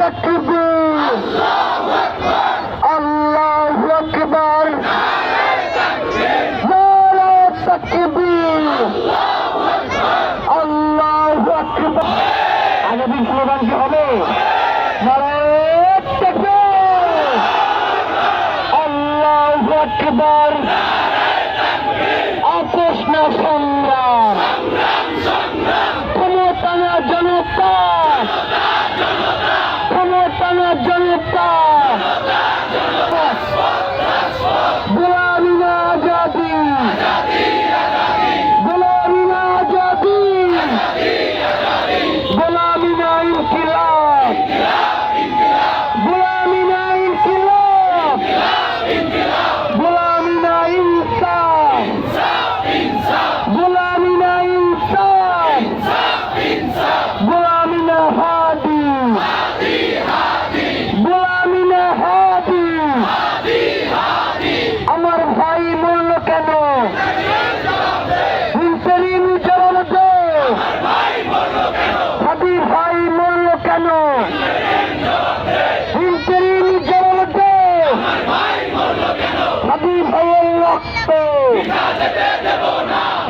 তাকবীর আল্লাহু আকবার নারা তাকবীর আল্লাহু আকবার আগামী স্লোগান কি হবে আকবার আপোষ না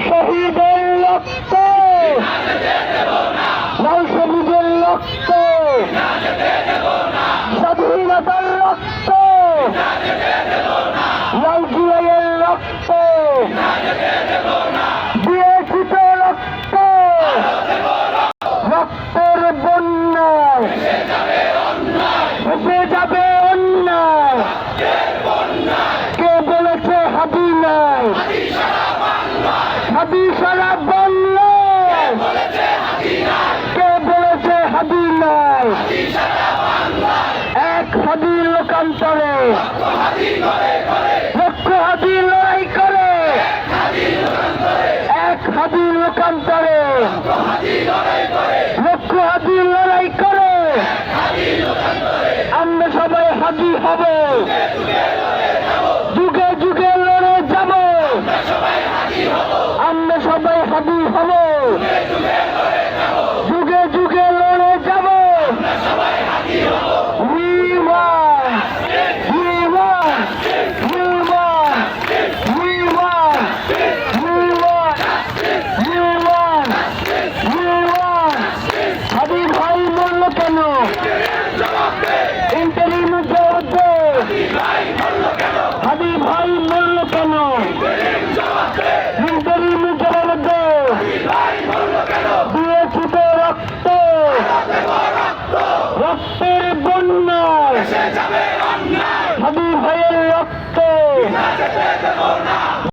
শহীদের রক্ত। করে। লক্ষ হাতি লড়াই করে। এক হাতি লোকান্তরে। লক্ষ হাতি লড়াই করে। আমরা সবাই হাজি হব। যুগে যুগে লড়ে যাব। আমরা সবাই হাজি হব। ভেসে যাবে অন্যায়। হয়ে রক্ত।